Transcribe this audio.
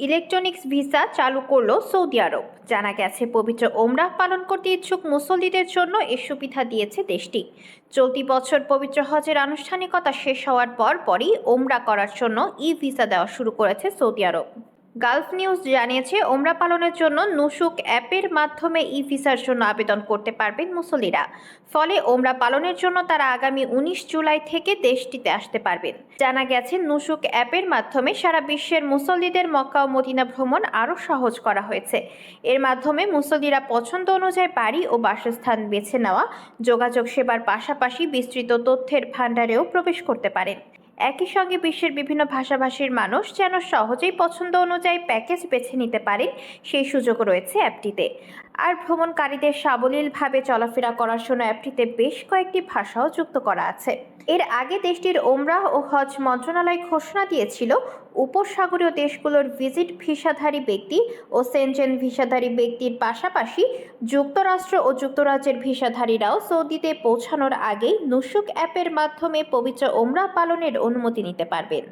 Electronics visa চালু করল Saudi আরব। জানা গেছে, পবিত্র ওমরাহ পালন করতে ইচ্ছুক মুসল্লিদের জন্য এ সুবিধা দিয়েছে দেশটি। চলতি বছর পবিত্র হজের আনুষ্ঠানিকতা শেষ হওয়ার পর পরই ওমরা করার জন্য ই ভিসা দেওয়া শুরু করেছে সৌদি আরব। গালফ নিউজ জানিয়েছে, ওমরা পালনের জন্য নুসুক অ্যাপের মাধ্যমে ই ভিসার জন্য আবেদন করতে পারবেন মুসল্লিরা। ফলে ওমরা পালনের জন্য তারা আগামী উনিশ জুলাই থেকে দেশটিতে আসতে পারবেন। জানা গেছে, নুসুক অ্যাপের মাধ্যমে সারা বিশ্বের মুসল্লিদের মক্কা ও মদিনা ভ্রমণ আরও সহজ করা হয়েছে। এর মাধ্যমে মুসল্লিরা পছন্দ অনুযায়ী বাড়ি ও বাসস্থান বেছে নেওয়া, যোগাযোগ সেবার পাশাপাশি বিস্তৃত তথ্যের ভাণ্ডারেও প্রবেশ করতে পারেন। একই সঙ্গে বিশ্বের বিভিন্ন ভাষাভাষীর মানুষ যেন সহজেই পছন্দ অনুযায়ী প্যাকেজ বেছে নিতে পারে সেই সুযোগ রয়েছে অ্যাপটিতে। আর ভ্রমণকারীদের সাবলীলভাবে চলাফেরা করার জন্য অ্যাপটিতে বেশ কয়েকটি ভাষাও যুক্ত করা আছে। এর আগে দেশটির ওমরাহ ও হজ মন্ত্রণালয় ঘোষণা দিয়েছিল, উপসাগরীয় দেশগুলোর ভিজিট ভিসাধারী ব্যক্তি ও সেনজেন ভিসাধারী ব্যক্তির পাশাপাশি যুক্তরাষ্ট্র ও যুক্তরাজ্যের ভিসাধারীরাও সৌদিতে পৌঁছানোর আগেই নুসুক অ্যাপের মাধ্যমে পবিত্র ওমরা পালনের অনুমতি নিতে পারবেন।